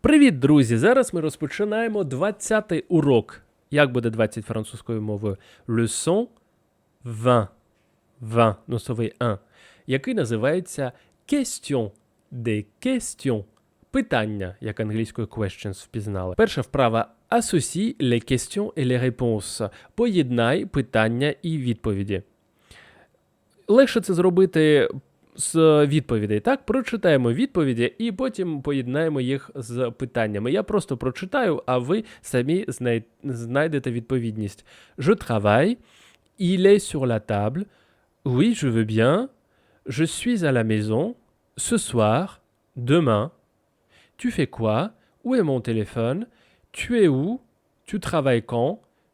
Привіт, друзі! Зараз ми розпочинаємо 20-й урок. Як буде 20 французькою мовою? Leçon 20. 20, носовий 1, який називається Question. Des questions. Питання, як англійською questions впізнали. Перша вправа Associe les questions et les réponses. Поєднай питання і відповіді. Легше це зробити з відповідей. Так, прочитаємо відповіді і потім поєднаємо їх з питаннями. Я просто прочитаю, а ви самі знай... знайдете відповідність. Je travaille. Il est sur la table. Oui, je veux bien. Je suis à la maison. Ce soir. Demain. Tu fais quoi Où est mon téléphone Tu es où Tu travailles quand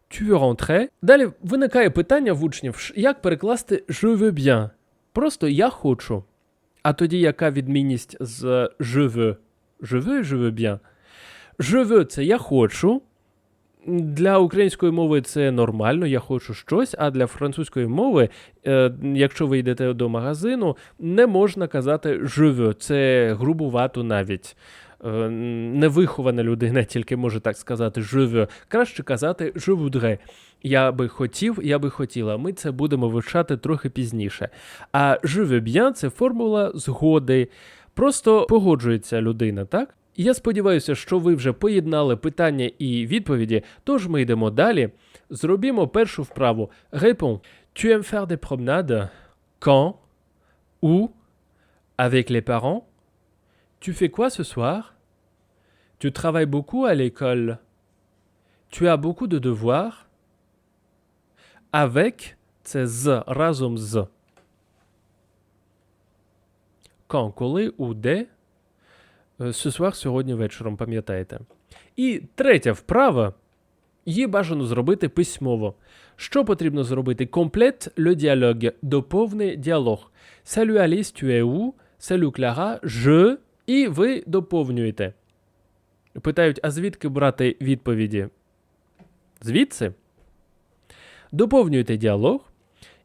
Tu veux rentrer Далі виникає питання в учнів, як перекласти je veux bien. Просто я хочу. А тоді яка відмінність з je veux? Je veux, je це я хочу. Для української мови це нормально, я хочу щось, а для французької мови, е, якщо ви йдете до магазину, не можна казати veux. Це грубувато навіть. Е, невихована людина тільки може так сказати veux. Краще казати voudrais. Я би хотів, я би хотіла. Ми це будемо вивчати трохи пізніше. А je veux – це формула згоди. Просто погоджується людина, так? Я сподіваюся, що ви вже поєднали питання і відповіді, тож ми йдемо далі. Зробімо першу вправу. Réponds. Tu aimes faire des promenades? Quand? Où? Avec les parents? Tu fais quoi ce soir? Tu travailles beaucoup à l'école? Tu as beaucoup de devoirs? Avec це з разом з. Quand, коли, у, де. Е, Ce soir, сьогодні вечором, пам'ятаєте. І третя вправа. Її бажано зробити письмово. Що потрібно зробити? Комплет le dialogue. Доповни діалог. Salut Alice, tu es où? Salut Clara, je. І ви доповнюєте. Питають, а звідки брати відповіді? Звідси? Доповнюєте діалог.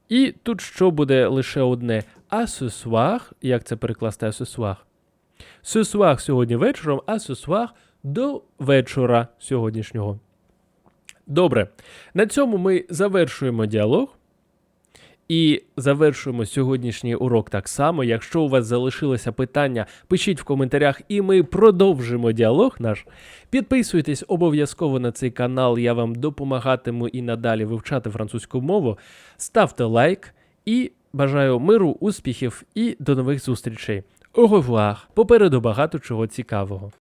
І тут що буде лише одне а як це перекласти а ce soir? Ce soir сьогодні вечором, а до вечора сьогоднішнього. Добре. На цьому ми завершуємо діалог. І завершуємо сьогоднішній урок так само. Якщо у вас залишилося питання, пишіть в коментарях, і ми продовжимо діалог наш. Підписуйтесь обов'язково на цей канал, я вам допомагатиму і надалі вивчати французьку мову. Ставте лайк і бажаю миру, успіхів і до нових зустрічей. Au revoir! Попереду багато чого цікавого.